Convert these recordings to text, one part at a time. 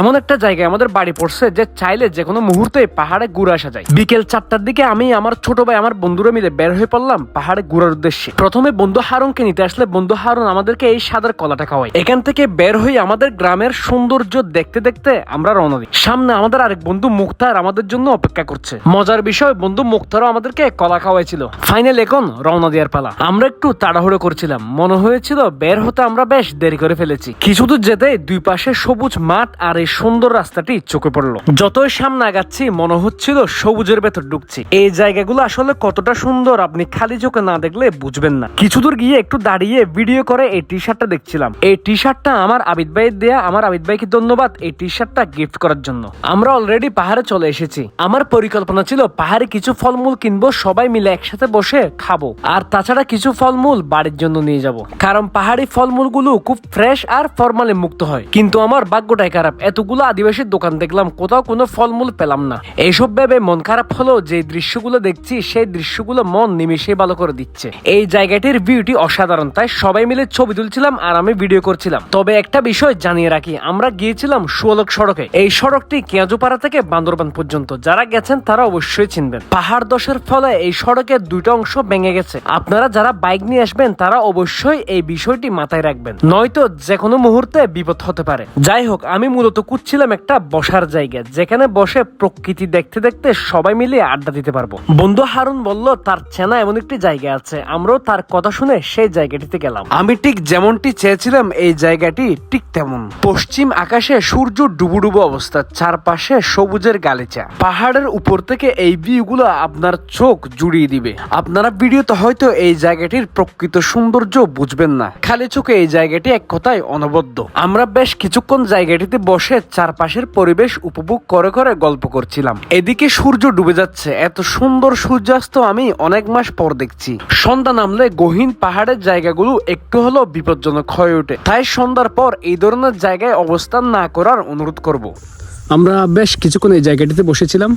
এমন একটা জায়গায় আমাদের বাড়ি পড়ছে যে চাইলে যে কোনো মুহূর্তে পাহাড়ে ঘুরে আসা যায়। বিকেল চারটার দিকে আমি, আমার ছোট ভাই, আমার বন্ধুরা মিলে বের হয়ে পড়লাম পাহাড়ে ঘুরার উদ্দেশ্যে। প্রথমে বন্ধু হারুনকে নিতে আসলে বন্ধু হারুন আমাদেরকে এই সাদার কলাটা খাওয়াই এখান থেকে বের হয়ে আমাদের গ্রামের সৌন্দর্য দেখতে দেখতে আমরা রওনা দিই। সামনে আমাদের আরেক বন্ধু মুক্তার আমাদের জন্য অপেক্ষা করছে। মজার বিষয়, বন্ধু মুক্তারও আমাদেরকে কলা খাওয়াইছিল। ফাইনাল এখন রওনা দেওয়ার পালা। আমরা একটু তাড়াহুড়ো করছিলাম। মনে হয়েছিল বের হতে আমরা বেশ দেরি করে ফেলেছি। কিছু দূর যেতে দুই পাশে সবুজ মাঠ আর এই সুন্দর রাস্তাটি চোখে পড়ল। যতই সামনে আগাচ্ছি, মনে হচ্ছিল সবুজের ভেতর ঢুকছি। এই জায়গাগুলো আসলে কতটা সুন্দর আপনি খালি চোখে না দেখলে বুঝবেন না। কিছু দূর গিয়ে একটু দাঁড়িয়ে ভিডিও করে এই টি শার্টটা দেখছিলাম। এই টি শার্টটা আমার আবিদ ভাইয়ের দেয়া। আমার আবিদ ভাইকে ধন্যবাদ এই টি শার্টটা গিফট করার জন্য। আমরা অলরেডি পাহাড়ে চলে এসেছি। আমার পরিকল্পনা ছিল পাহাড়ে কিছু ফলমূল কিনবো, সবাই মিলে একসাথে বসে খাব। আর তাছাড়া কিছু ফলমূল বাড়ির জন্য নিয়ে যাব। কারণ পাহাড়ি ফলমূলগুলো খুব ফ্রেশ আর ফরমালি মুক্ত হয়। কিন্তু আমার ভাগ্যটাই খারাপ। এতগুলো আদিবাসীর দোকান দেখলাম, কোথাও কোনো ফলমূল পেলাম না। এইসব ভেবে মন খারাপ হলো যে দৃশ্যগুলো দেখছি, সেই দৃশ্যগুলো মন নিমিশে ভালো করে দিচ্ছে। এই জায়গাটির ভিউটি অসাধারণ, তাই সবাই মিলে ছবি তুলছিলাম আর আমি ভিডিও করছিলাম। তবে একটা বিষয় জানিয়ে রাখি, আমরা গিয়েছিলাম সুয়ালক সড়কে। এই সড়কটি কেঁজুপাড়া থেকে বান্দরবান পর্যন্ত। যারা গেছেন, তারা অবশ্যই চিনবেন। পাহাড় দশের ফলে এই সড়কের দুইটা অংশ ভেঙে গেছে। আপনারা যারা বাইক নিয়ে আসবেন, তারা অবশ্যই এই বিষয়টি মাথায় রাখবেন। নয়তো যে কোনো মুহূর্তে বিপদ হতে পারে। যাই হোক, আমি মূলত কুচ্ছিলাম একটা বসার জায়গা যেখানে বসে প্রকৃতি দেখতে দেখতে সবাই মিলে আড্ডা দিতে পারব। বন্ধু হারুন বলল, তার চেনা এমন একটি জায়গা আছে, আমরাও তার কথা শুনে সেই জায়গাটিতে গেলাম। আমি ঠিক যেমনটি চেয়েছিলাম, এই জায়গাটি ঠিক তেমন। পশ্চিম আকাশে সূর্য ডুবু ডুবু অবস্থা, চারপাশে সবুজের গালিচা। পাহাড়ের উপর থেকে এই ভিউগুলো আপনার চোখ জুড়িয়ে দিবে। আপনারা ভিডিওতে হয়তো এই জায়গাটির প্রকৃত সৌন্দর্য বুঝবেন না। খালি চোখে এই জায়গাটি এক কথায় অনবদ্য। আমরা বেশ কিছুক্ষণ জায়গাটিতে বসে চারপাশের পরিবেশ উপভোগ করে করে গল্প করছিলাম। এদিকে সূর্য ডুবে যাচ্ছে। এত সুন্দর সূর্যাস্ত আমি অনেক মাস পর দেখছি। সন্ধ্যা নামলে গহীন পাহাড়ের জায়গাগুলো একটু হলেও বিপজ্জনক হয়ে ওঠে। তাই সন্ধ্যার পর এই ধরনের জায়গায় অবস্থান না করার অনুরোধ করব। আমরা বেশ কিছুক্ষণ এই জায়গাটিতে বসেছিলাম।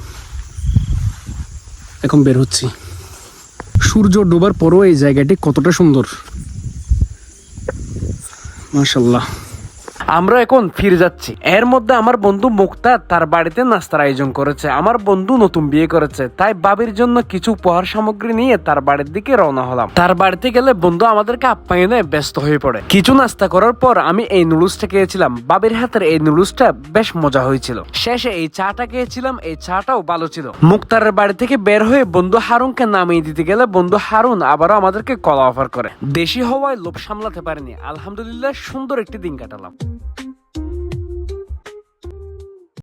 এখন বের হচ্ছি। সূর্য ডোবার পরও এই জায়গাটি কতটা সুন্দর। মাশাল্লাহ আমরা এখন ফিরে যাচ্ছি। এর মধ্যে আমার বন্ধু মুক্তা তার বাড়িতে নাস্তার আয়োজন করেছে। আমার বন্ধু নতুন বিয়ে করেছে, তাই বাবির জন্য কিছু উপহার সামগ্রী নিয়ে তার বাড়ির দিকে রওনা হলাম। তার বাড়িতে গেলে বন্ধু আমাদেরকে আপ্যায়নে ব্যস্ত হয়ে পড়ে। কিছু নাস্তা করার পর আমি এই নুডলসটা খেয়েছিলাম। বাবির হাতের এই নুডলসটা বেশ মজা হয়েছিল। শেষে এই চাটা খেয়েছিলাম, এই চাটাও ভালো ছিল। মুক্তারের বাড়ি থেকে বের হয়ে বন্ধু হারুনকে নামিয়ে দিতে গেলে বন্ধু হারুন আবারও আমাদেরকে কলা অফার করে। দেশি হওয়ায় লোভ সামলাতে পারেনি। আলহামদুলিল্লাহ সুন্দর একটি দিন কাটালাম।